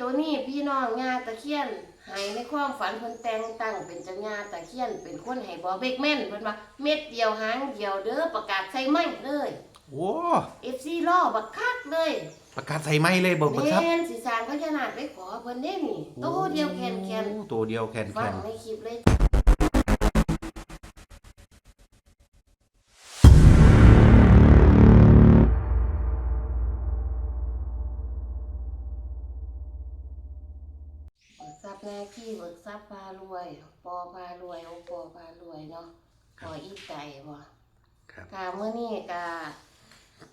ตัวนี้พี่น้องงาตะเคียนให้ในความฝันเพิ่นแต่งตั้งเป็นเจ้าญาตะเคียนเป็นคนให้บ่เบกแม่นเพิ่นว่าเม็ดเดียวหางเดียวเด้อประกาศใส่ไม้เลยโอ้ FC ล้อบักคักเลยประกาศใส่ไม้เลยเบิกเบิกทรัพย์แม่นสิสร้างพญานาคไปขอเพิ่นเด้นี่โตเดียวแคนแคนโอ้ตัวเดียวแคนฟัแคงน ในคลิปเลย ที่เบิกทรัพย์พารวย ปอพารวยโอปอพารวยเนาะปออีไก่บ่ครับกาเมื่อนี้กา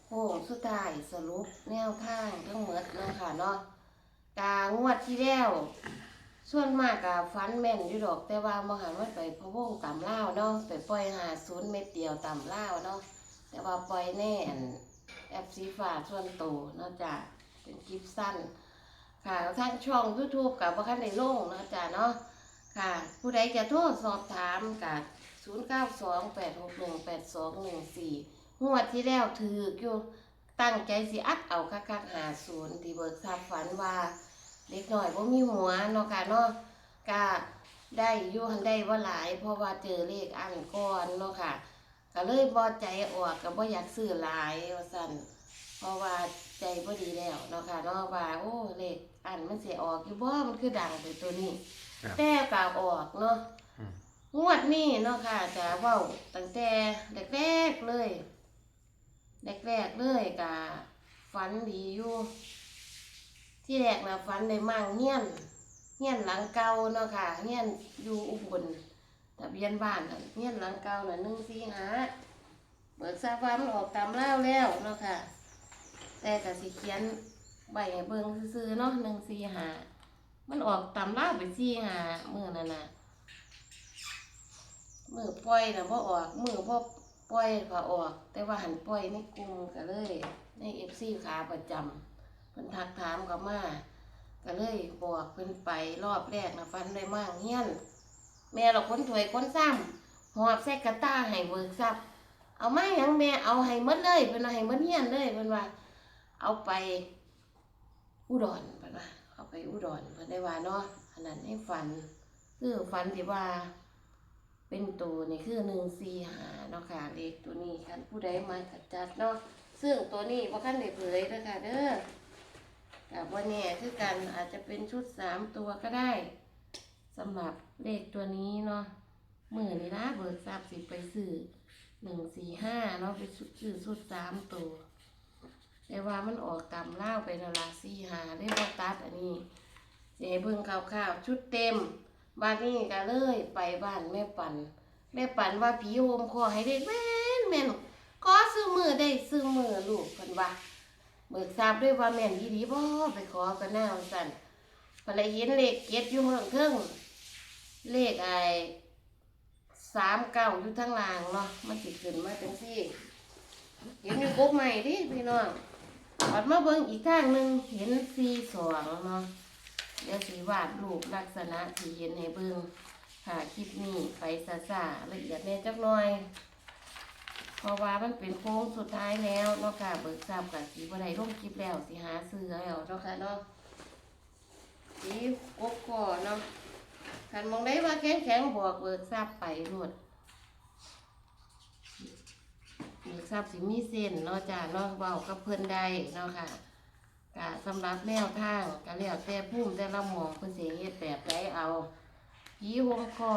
โค้งสุดท้ายสรุปแนวทางทั้งหมดเนาะค่ะเนาะกางวดที่แล้วส่วนมากกาฟันแม่นอยู่ดอก แต่ว่ามาหันมันไปพะวงต่ำเล่าวเนาะไปปล่อยหาศูนย์เม็ดเดียวต่ำเล่าวเนาะแต่ว่าปล่อยแน่อันแอปสีฟ้าส่วนโตเนาะจ้ะเป็นคลิปสั้น ค่ะทางช่อง YouTube กับว่าคันได้ลงนาะจ้ะเนาะค่ะ ผู้ใดจะโทรสอบถามกับ0928618214งวดที่แล้วถืออยู่ตั้งใจสิอัดเอาคักๆหาศูนย์ที่เบิกทรัพย์ฝันว่า เด็กหน่อยว่ามีหัวเนาะค่ะเนาะก็ได้อยู่หันได้ว่าหลาย เพราะว่าเจอเลขอันก่อนเนาะค่ะก็เลยบ่ใจออกก็บ่อยากซื้อหลายว่าซั่นเพราะว่าใจบ่ดีแล้วเนาะค่ะเนาะว่าโอ้เลข อันมันสิออกอยู่บ่มันคือดังไปตัวนี้ ครับแต่ก็ออกเนาะอืม งวดนี้เนาะค่ะจะเว้าตั้งแต่แรกๆเลยแรกๆเลยก็ฝันดีอยู่ ที่แรกนะฝันได้มั่งเฮียนเฮียนหลังเก่าเนาะค่ะเฮียนอยู่อุบลทะเบียนบ้านน่ะเฮียนหลังเก่าน่ะหนึ่งสี่ห้าเบิกทราบว่ามันออกตามเล่าวแล้วเนาะค่ะ แต่ก็สิเขียน ใบให้เบิ่งซื่อๆเนาะหนึ่งสี่ห้ามันออกตามล่าไปสี่ห้ามือนั่นน่ะมือปล่อยน่ะบ่ออกมือบ่ปล่อยก็ออก แต่ว่าหันปล่อยในกลุ่มก็เลย ในเอฟซีขาประจำเพิ่นทักถามกลับมาก็เลยบอกเพิ่นไปรอบแรกนะฟันได้มากเฮี้ยน แม่เราค้นถวยค้นซ้ำหอบใส่กระต้าให้เบิกทรัพย์เอาไมาหยังแม่เอาให้มดเลยเพิ่นว่าให้มดเฮี้ยนเลยเพิ่นว่า เอาไป อุดรเพิ่นว่าเอาไปอุดรเพิ่นได้ว่าเนาะอันนั้นให้ฝัน คือฝันที่ว่า เป็นตัวนี่คือหนึ่งสี่หาเนาะค่ะเลขตัวนี้คันผู้ใดมากัดจัดเนาะซึ่งตัวนี้บ่คันได้เผยเด้อค่ะเด้อกับว่าเนี่ยคือกันอาจจะเป็นชุดสามตัวก็ได้สำหรับเลขตัวนี้เนาะหมือนี่นะเบิกทราบสิไปซื้อหนึ่งสี่ห้าเนาะไปซื้อชุดสามตัว แต่ว่ามันออกตามเล่าไปนาละสี่หาได้บอตัดอันนี้เสียเบิ่งข่าวๆชุดเต็มบ้านนี้ก็เลยไปบ้านแม่ปันแม่ปันว่าผีโฮมคอให้ได้แม่นแม่นขอซื้อมือได้ซื้อมือลูกเพิ่นว่าเบิกทราบด้วยว่าแม่นยี่ดีบ่ไปขอกันหน้าสั่นพอเลยเห็นเลขเจ็ดอยู่ข้างเทิงเลขไอ้สามเก้าอยู่ทั้งล่างเนาะมันติดขึ้นมาจังซี่เห็นอยู่กกใหม่ดิพี่น้อง ปัดมาเบิ่งอีกข้างหนึ่งเห็นสี่สองเนาะเดี๋ยวสีวาดรูปลักษณะที่เห็นให้เบิ่งค่ะคลิปนี้ไปซาซาละเอียดแน่จักหน่อยเพราะว่ามันเป็นโค้งสุดท้ายแล้วเนาะค่ะเบิกทราบกับสีบันไดร่มคลิปแล้วสิหาซื้อแล้วเนาะค่ะเนาะสีกบก่อเนาะขันมองได้ว่าแข็งแข็งบอกเบิกทราบไปรวด ทราบสิมีเส้นเนาะจ้าเนาะเบากับเพิ่นได้เนาะค่ะกะสำหรับแนวทางก็แล้วแต่พุ่มแต่ละหมองเพิ่นสิเฮ็ดแบบใดเอาผีหงคอ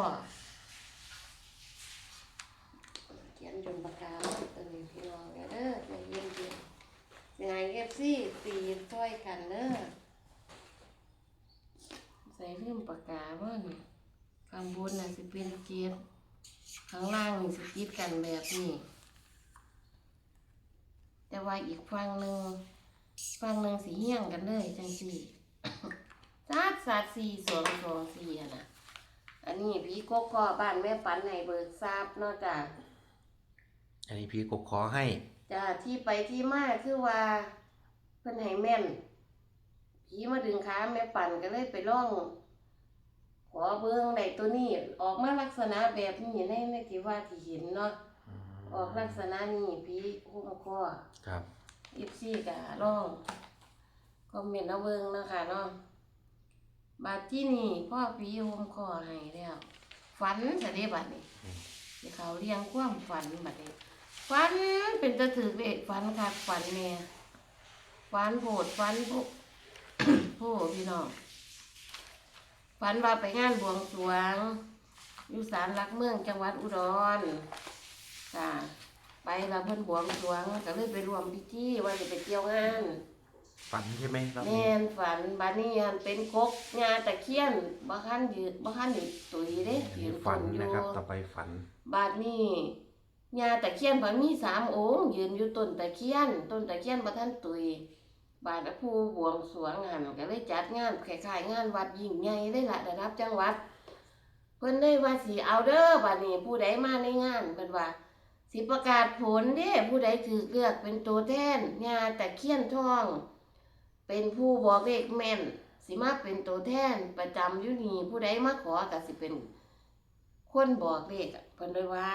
เขียนจนปากกาตัวนี้พี่น้องเด้อใจเย็นเย็นยังไงเอฟซีตีต้อยกันเด้อใส่เรื่องปากกาบ้านข้างบนน่ะสิเป็นเกียร์ข้างล่างนี่สิติดกันแบบนี้ แต่ว่าอีกฝั่งหนึ่งฝั่งหนึ่งสีเหี้ยงกันเลยจังสี่ซาดซาดสี่สองสองสี่อะนะอันนี้พี่โกกอบ้านแม่ปันในเบิกทราบเนาะจ้ะอันนี้พี่กบขอให้จ้าที่ไปที่มาคือว่าเพิ่นให้แม่นผีมาดึงขาแม่ปั่นก็เลยไปล่องขอเบิ่งได้ตัวนี้ออกมาลักษณะแบบนี้ในในที่ว่าที่เห็นเนาะ ออกลักษณะนี้ผีหุ้มคอครับอีฟซี่ก็ล่องคอมเมนต์เอาเบิ่งเนาะค่ะเนาะบาดที่นี่พ่อผีโฮมคอให้แล้วฝันสะเดบัดนี้ที่เขาเรียงความฝันบัดนี้ฝันเป็นตะถือเด็กฝันคักฝันแม่ฝันโผดฝันพวกโอ้พี่น้องฝันว่าไปงานบวงสรวงอยู่ศาลหลักเมืองจังหวัดอุดร ค่ะ ไปแล้วเพิ่นบวงสรวงก็เลยไปรวมพิธีว่าจะไปเที่ยวงานฝันใช่ไหมรอบแม่นี้นฝันบัดนี้อันเป็นกกงาตะเคียนบ่คันยืดบ่คันนี่ตุยเด้อันยืนี้นฝันอยู่นะครับ ต่อไปฝัน บาดนี้งาตะเคียนเพิ่นมีสามองค์ ยืนอยู่ต้นตะเคียน ต้นตะเคียนบ่ทันตุย บาดผู้บวงสรวงหันก็เลยจัดงานคล้ายๆงานวัดยิ่งใหญ่เลยล่ะระดับจังหวัด เพิ่นได้ว่าสิเอาเด้อบัดนี้ผู้ใดมาในงานเพิ่นว่า สิประกาศผลเด้ผู้ใดถูกเลือกเป็นตัวแทนงาตะเคียนทอง เป็นผู้บอกเลขแม่น สิมาเป็นตัวแทนประจำยู่นี่ผู้ใดมาขอก็สิเป็นคนบอกเลขเพิ่นเลยว่า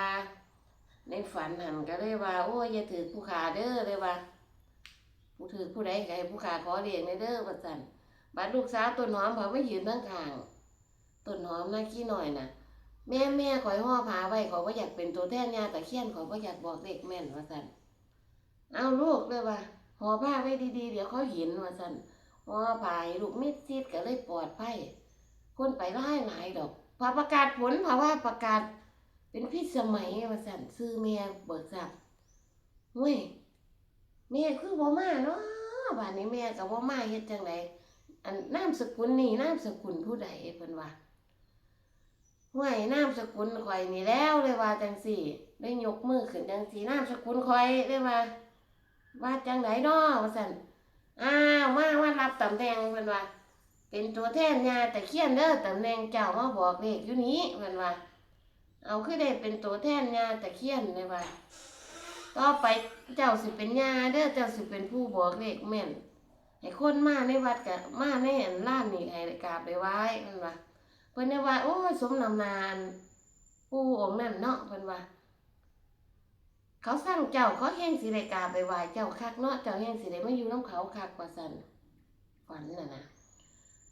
ในฝันหันก็เลยว่า โอ้ยอย่าถือผู้ขาเด้อเลยว่า ผู้ถือผู้ใดก็ให้ผู้ขาขอเรียกในเด้อว่าซั่นบัดลูกสาวต้นหอมเขาไม่ยืนข้งข้างต้นหอมน่าขี้หน่อยน่ะ แม่แม่ขอยห่อผ้าไว้ขอยว่าอยากเป็นตัวแทนยาตะเคียนขอยว่าอยากบอกเลขแม่นว่าซั่นเอาลูกเลยว่าห่อผ้าไว้ดีๆ เดี๋ยวเขาเห็นว่าซั่นห่อผ้าให้ลูกมิดชิดก็เลยปลอดภัยคนไปไล่หลายดอกพอประกาศผลเพราะว่าประกาศ เป็นพิษสมัยว่าซั่นซื้อแม่เบิกทรัพย์เว้ยแม่คือบ่มาเนาะบ้านนี้แม่ก็บ่มาเฮ็ดจังไดอันนามสกุลนี่นามสกุลผู้ใดเพิ่นว่า ห้วยนามสกุลข่อยนี่แล้วเลยว่าจังสี่ได้ยกมือขึ้นจังสี่นามสกุลข่อยเลยว่า ว่าจังไหนนอว่าสันอ้าวมาว่ารับตำแหน่งเพิ่นว่า เป็นตัวแทนยาแต่เขียนเด้อตำแหน่งเจ้ามาบอกเลขอยู่นี้เพิ่นว่า เอาคือได้เป็นตัวแทนยาแต่เขียนเลยว่าต่อไปเจ้าสิเป็นยาเด้อเจ้าสิเป็นผู้บอกเลขแม่นให้คนมาในวัดกะมาในอันล้านนี่ให้กาไปไหว้เพิ่นว่า เพิ่นได้ว่าโอ้ยสมนำนานปู่องค์นั่นเนาะเพิ่นว่า เขาสร้างเจ้าเขาแห่งสิได้กาไปไหว้เจ้าคักเนาะเจ้าแห่งสิได้มาอยู่น้ำเขาคักกว่าซั่นฝันน่ะนะ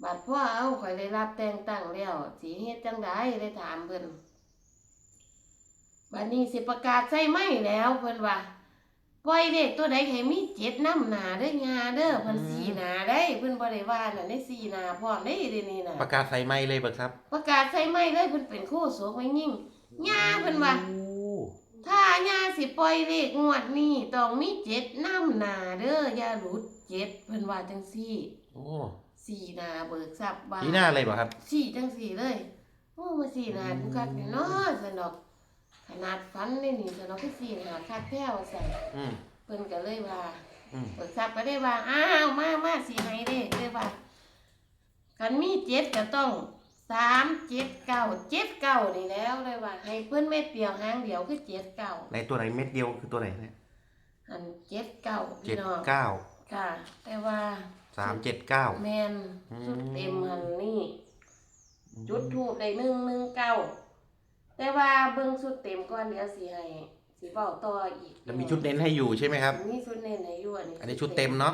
บัดพ่อเอาข่อยได้รับแต่งตั้งแล้วสิเฮ็ดจังไดได้ถามเพิ่นบัดนี้สิประกาศใส่ไหมแล้วเพิ่นว่า ปล่อยเด็กตัวใดให้มีเจ็ดน้ำหนาเด้อยาเด้อเพิ่นสีหนาได้เพิ่นบ่ได้ว่าน่ะได้สีหนาพร้อมได้เดี๋ยวนี้น่ะประกาศใส่ไม้เลยเบิกทรัพย์ประกาศใส่ไม้เลยเพิ่นเป็นโคโสกไว้ยิ่งย่าเพิ่นว่าโอ้ถ้าย่าสิปล่อยเลขงวดนี้ต้องมีเจ็ดน้ำหนาเด้ออย่าหลุดเจ็ดเพิ่นว่าจังซี่โอ้สี่หนาเบิกทรัพย์ว่าทีหน้าเลยบ่ครับสี่จังสี่เลยโอ้มาสี่หนากูคักนี่เนาะสนอก ขนาดฟันนี่นี่สนอกคือสี่หนาคักแท้ว่าซั่นอืมเพิ่นก็เลยว่าอืมเบิกทรัพย์ก็ได้ว่าอ้าวมามาสิให้เด้เลยว่ากันมีเจ็ดก็ต้องสามเจ็ดเก้าเจ็ดเก้านี่แล้วเลยว่า ให้เพื่อนเม็ดเดียวหางเดียวคือเจ็ดเก้าในตัวไหนเม็ดเดียวคือตัวไหนเนี่ยอันเจ็ดเก้าเจ็พี่ดน้องเก้าค่ะ แต่ว่าสามเจ็ดเก้า แมนอืมชุดเต็มหันนี่จุดทูบได้หนึ่งหนึ่งเก้า แต่ว่าเบิ่งชุดเต็มก่อนเดี๋ยวสิให้สิเว้าต่ออีกแล้วมีชุดเน้นให้อยู่ใช่ไหมครับ มีชุดเน้นให้อยู่อันนี้อันนี้ชุดเต็มเนาะ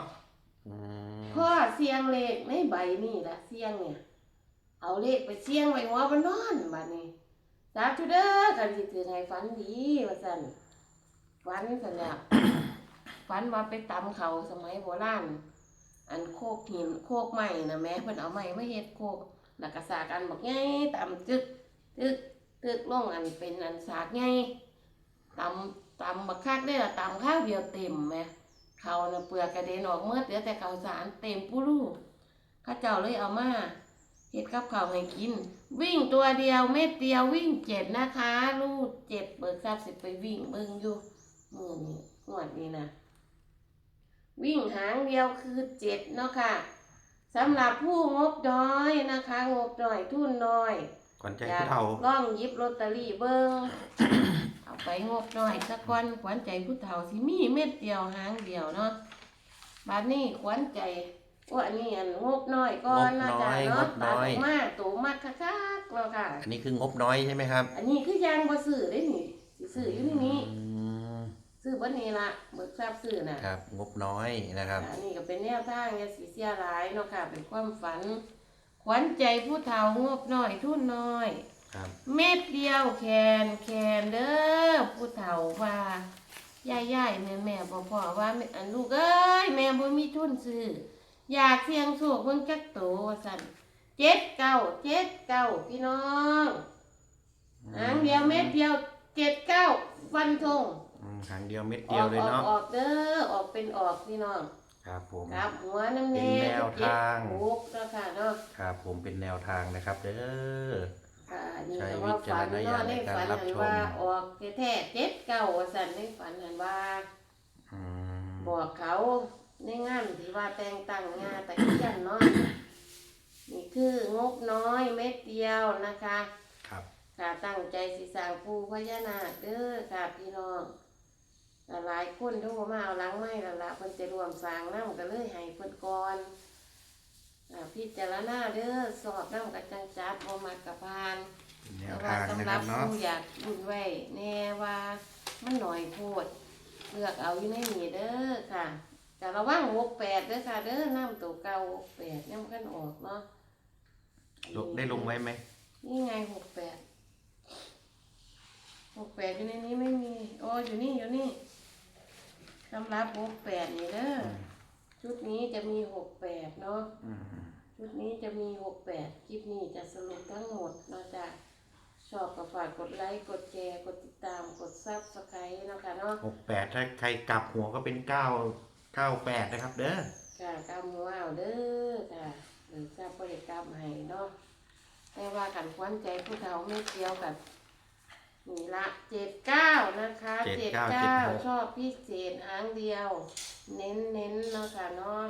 อืมพ่อเสียงเลขในใบนี่ละเสียงเนี่ย เอาเลขไปเสียงไว้หัวมันนอนบัดนี้สาธุเด้อกันสิถือให้ฝันดีว่าซั่นฝันซั่นแหล้วฝันว่าไปตำเขาสมัยโบราณอันโคกหินโคกไม้นะแม่เพิ่นเอาไม้มาเฮ็ดโคกแล้วก็สากอันบักใหญ่ตำจึกจึก จึกลงอันเป็นอันสากใหญ่ตำตำบักคักได้ละตำข้าวเดียวเต็มแหมเขาเนี่ยเปลือกกระเด็นออกเมื่อเหลือแต่ข้าวสารเต็มปุรูข้าเจ้าเลยเอามาเฮ็ดกับข้าวให้กิน วิ่งตัวเดียวเม็ดเดียววิ่งเจ็ดนะคะลูกเจ็ดเบิกทราบสิไปวิ่งเบิ่งอยู่มือนี้งวดนี้นะวิ่งหางเดียวคือเจ็ดเนาะค่ะสำหรับผู้งบน้อยนะคะ งบน้อยทุนน้อย ก่อนใจอยาผู้กเฒ่าล่องหยิบลอตเตอรี่เบิ้งเอาไปงบหน่อยสักวันขวัญใจผู้เฒ่าสิมีเม็ดเดียวหางเดียวเนาะบาดนี้ขวัญใจว่าอันนี้อันงบน้อยก่อนนะจ๊ะเนาะตัดออกมาตัวมากคักๆเนาะค่ะ อันนี้คืองบน้อยใช่ไหมครับ อันนี้คือยางบ่ซื้อได้นี่สิซื้ออยู่ในนี้อืมซื้อบ่นี้ละเบิกทราบซื้อน่ะครับ งบน้อยนะครับ อันนี้ก็เป็นแนวทางเนี่ยสีเสียหลายเนาะค่ะ เป็นความฝันค ขวัญใจผู้เฒ่างบน้อยทุนน้อย ครับเม็ดเดียวแขนแขนเด้อผู้เฒ่าว่าย่ายย่ายแม่แม่พ่อพ่อว่าแม่อันลูกเอ้ยแม่บ่มีทุนซื้ออยากเสี่ยงโชคเบิ่งจักโตว่าซั่นเจ็ดเก้าเจ็ดเก้าพี่น้องหางเดียวเม็ดเดียวเจ็ดเก้าฟันธงอืมหางเดียวเม็ดอเดียอวกเลยออกเนาะ ออกเด้อออกเป็นออกพี่น้อง ครับผมกลับหัวน้ำเป็แน่นแนวทาง เจ็ดเจ็ดหกแล้วค่ะเนาะครับผมเป็นแนวทางนะครับเด้อ ค่ะนี่ใช้ก็ว่าฝันวิจารณญาเนาะณในในการฝันรับหันชมว่าออกแท้ๆเจ็ดเก้าว่าสันในฝันหันว่า อืมบอกเขาในงานที่ว่าแต่งตั้งงานแต่งยันเนาะนี่คืองบน้อยเม็ดเดียวนะคะ ครับ ค่ะตั้งใจสิสร้างปูพญานาคเด้อค่ะพี่น้องก็ หลายคนโทรมาเอาหลังไม่ละละเพิ่นจะรวมสร้างน้ำก็เลยให้เพิ่นก่อนอ่าพิจารณาเด้อสอบน้ำกับจังจัดบ่มากกับพานเป็นแนแต่วว่าทางนะสำหครัรับบเนาะผู้อยากบุญไว้แน่ว่ามันหน่อยโพดเลือกเอาอยู่ในนี้เด้อค่ะแต่ระวังหกแปดเด้อค่ะเด้อน้ำตัวเก่าหกแปดน้ำกันออกเนาะลงได้ลงไว้ไหมนี่ไงหกแปดหกแปดอยู่ในนี้ไม่มีโอ้อยู่นี่อยู่นี่ สำหรับหกแปดนี่เด้อชุดนี้จะมีหกแปดเนาะอืมชุดนี้จะมีหกแปดคลิปนี้จะสรุปทั้งหมดเนาะจ้ะชอบก็ฝากกดไลค์ กดแชร์ กดติดตาม กดซับสไครต์เนาะค่ะเนาะหกแปดถ้าใครกลับหัวก็เป็นเก้าเก้าแปดนะครับ เด้อ ค่ะกำหัวเอาเด้อค่ะหรือจะบริกรรมให้เนาะแต่ว่าขันควันใจผู้เฒ่าไม่เกี่ยวกับ นี่ละเจ็ดเก้านะคะเจ็ดเก้าชอบพิเศษหางเดียว เน้นเน้นๆเนาะค่ะเนาะ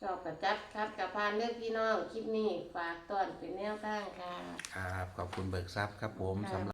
ชอบกับจัดคัดกับพานเลือกพี่น้องคลิปนี้ฝากตอนเป็นแนวทางค่ะ ครับ ขอบคุณเบิกทรัพย์ครับผมค่ะ สำหรับ